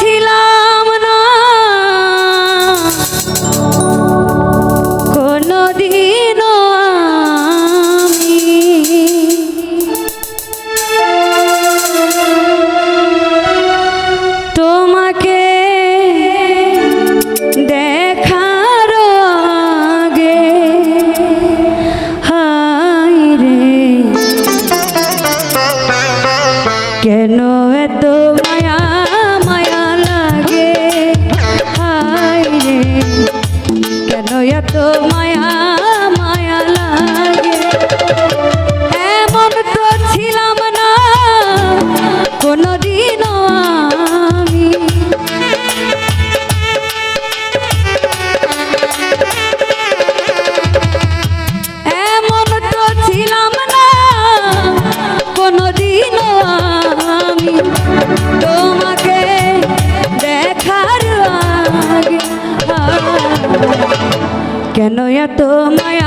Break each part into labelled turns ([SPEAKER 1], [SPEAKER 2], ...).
[SPEAKER 1] ছিল Maya to Maya.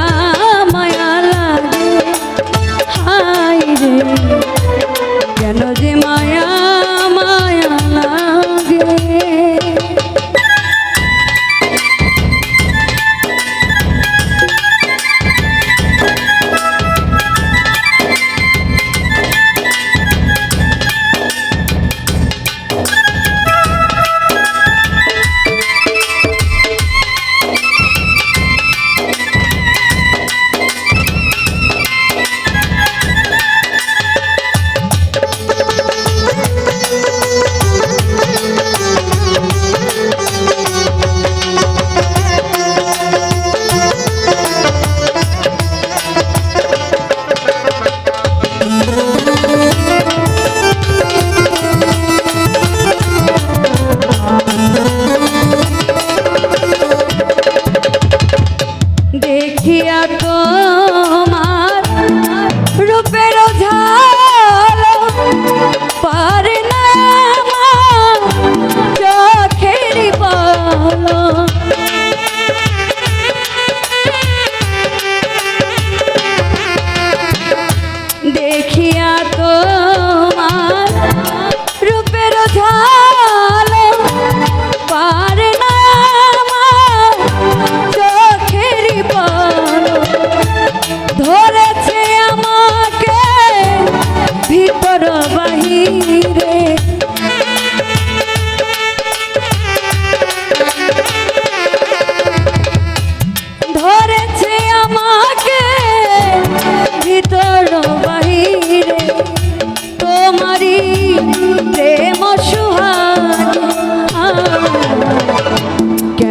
[SPEAKER 1] হলো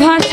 [SPEAKER 1] ভাস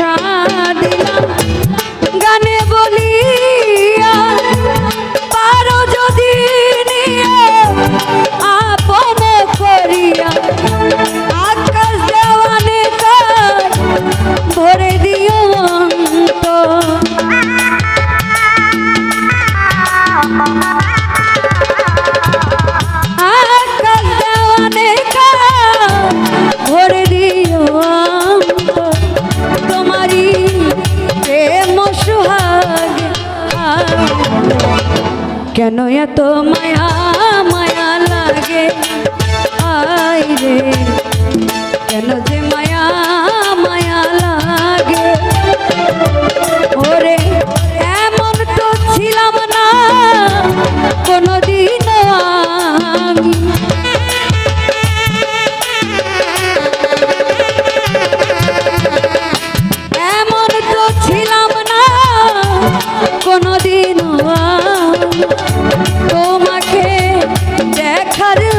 [SPEAKER 1] রেখার